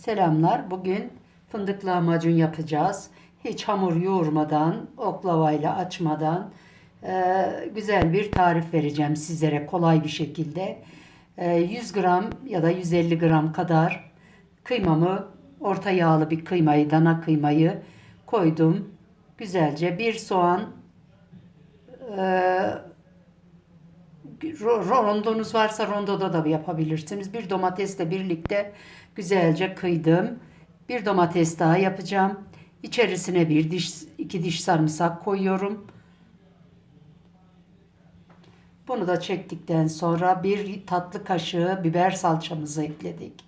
Selamlar. Bugün fındık lahmacun yapacağız. Hiç hamur yoğurmadan, oklavayla açmadan e, güzel bir tarif vereceğim sizlere kolay bir şekilde. E, 100 gram ya da 150 gram kadar kıymamı, orta yağlı bir kıymayı, dana kıymayı koydum. Güzelce bir soğan, e, ro- rondonuz varsa rondoda da yapabilirsiniz. Bir domatesle birlikte güzelce kıydım. Bir domates daha yapacağım. İçerisine bir diş, iki diş sarımsak koyuyorum. Bunu da çektikten sonra bir tatlı kaşığı biber salçamızı ekledik.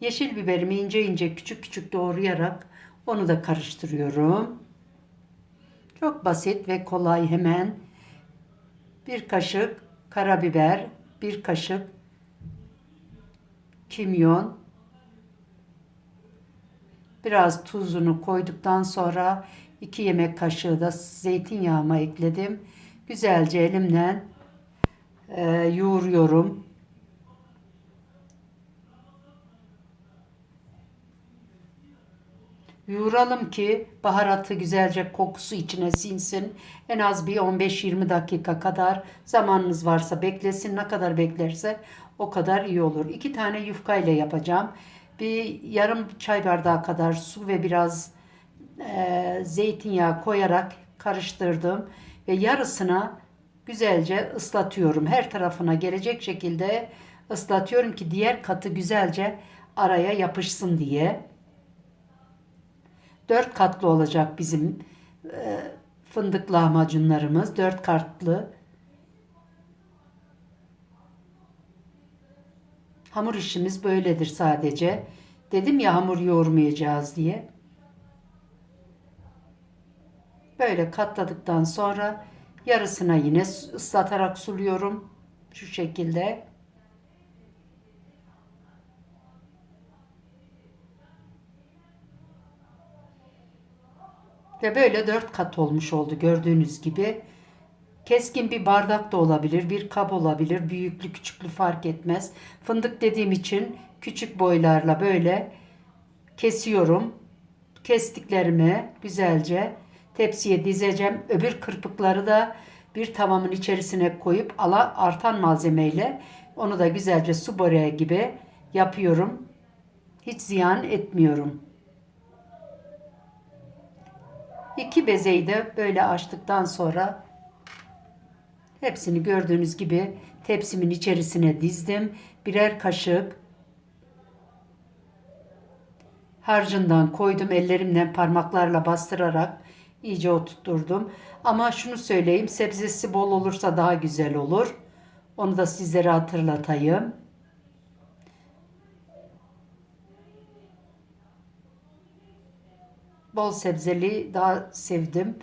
Yeşil biberimi ince ince küçük küçük doğrayarak onu da karıştırıyorum. Çok basit ve kolay hemen bir kaşık karabiber, bir kaşık kimyon, biraz tuzunu koyduktan sonra 2 yemek kaşığı da zeytinyağımı ekledim. Güzelce elimle e, yoğuruyorum. Yoğuralım ki baharatı güzelce kokusu içine sinsin. En az bir 15-20 dakika kadar zamanınız varsa beklesin. Ne kadar beklerse o kadar iyi olur. İki tane yufka ile yapacağım. Bir yarım çay bardağı kadar su ve biraz e, zeytinyağı koyarak karıştırdım. Ve yarısına güzelce ıslatıyorum. Her tarafına gelecek şekilde ıslatıyorum ki diğer katı güzelce araya yapışsın diye. Dört katlı olacak bizim e, fındık lahmacunlarımız. Dört katlı. Hamur işimiz böyledir sadece. Dedim ya hamur yoğurmayacağız diye. Böyle katladıktan sonra yarısına yine ıslatarak suluyorum. Şu şekilde. Ve böyle dört kat olmuş oldu gördüğünüz gibi. Keskin bir bardak da olabilir, bir kap olabilir. Büyüklü küçüklü fark etmez. Fındık dediğim için küçük boylarla böyle kesiyorum. Kestiklerimi güzelce tepsiye dizeceğim. Öbür kırpıkları da bir tavamın içerisine koyup ala artan malzemeyle onu da güzelce su böreği gibi yapıyorum. Hiç ziyan etmiyorum. İki bezeyi de böyle açtıktan sonra hepsini gördüğünüz gibi tepsimin içerisine dizdim. Birer kaşık harcından koydum. Ellerimle parmaklarla bastırarak iyice oturtturdum. Ama şunu söyleyeyim sebzesi bol olursa daha güzel olur. Onu da sizlere hatırlatayım. Bol sebzeli daha sevdim.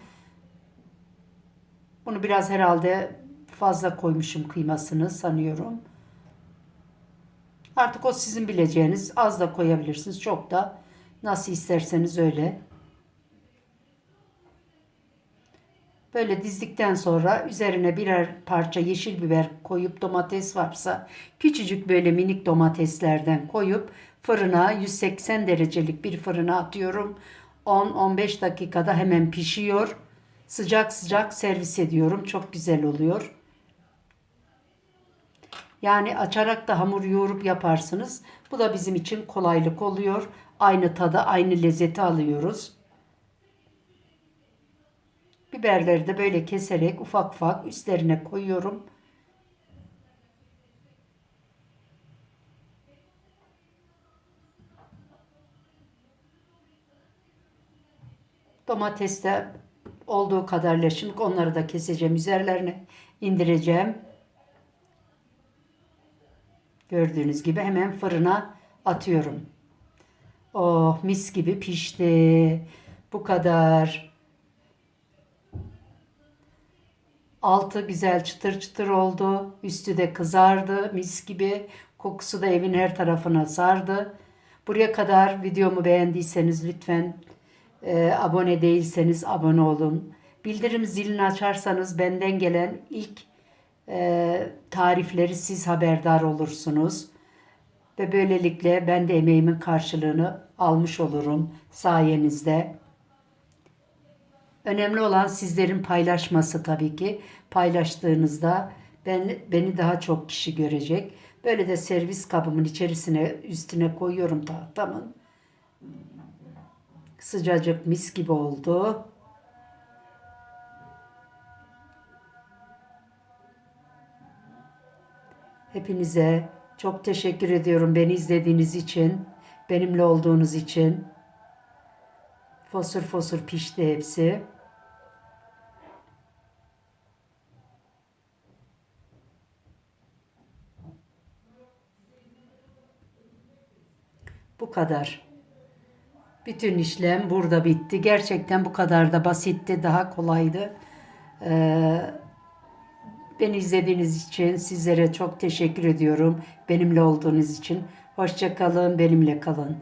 Bunu biraz herhalde fazla koymuşum kıymasını sanıyorum. Artık o sizin bileceğiniz. Az da koyabilirsiniz. Çok da nasıl isterseniz öyle. Böyle dizdikten sonra üzerine birer parça yeşil biber koyup domates varsa küçücük böyle minik domateslerden koyup fırına 180 derecelik bir fırına atıyorum. 10-15 dakikada hemen pişiyor. Sıcak sıcak servis ediyorum. Çok güzel oluyor. Yani açarak da hamur yoğurup yaparsınız. Bu da bizim için kolaylık oluyor. Aynı tadı, aynı lezzeti alıyoruz. Biberleri de böyle keserek ufak ufak üstlerine koyuyorum. Domates de olduğu kadarıyla şimdi onları da keseceğim. Üzerlerine indireceğim. Gördüğünüz gibi hemen fırına atıyorum. Oh mis gibi pişti. Bu kadar. Altı güzel çıtır çıtır oldu. Üstü de kızardı mis gibi. Kokusu da evin her tarafına sardı. Buraya kadar videomu beğendiyseniz lütfen e, abone değilseniz abone olun. Bildirim zilini açarsanız benden gelen ilk e, tarifleri siz haberdar olursunuz. Ve böylelikle ben de emeğimin karşılığını almış olurum sayenizde. Önemli olan sizlerin paylaşması tabii ki. Paylaştığınızda ben, beni daha çok kişi görecek. Böyle de servis kabımın içerisine üstüne koyuyorum tahtamın. Sıcacık mis gibi oldu. Hepinize çok teşekkür ediyorum beni izlediğiniz için, benimle olduğunuz için. Fosur fosur pişti hepsi. Bu kadar. Bütün işlem burada bitti. Gerçekten bu kadar da basitti, daha kolaydı. Ee, Beni izlediğiniz için sizlere çok teşekkür ediyorum. Benimle olduğunuz için. Hoşça kalın, benimle kalın.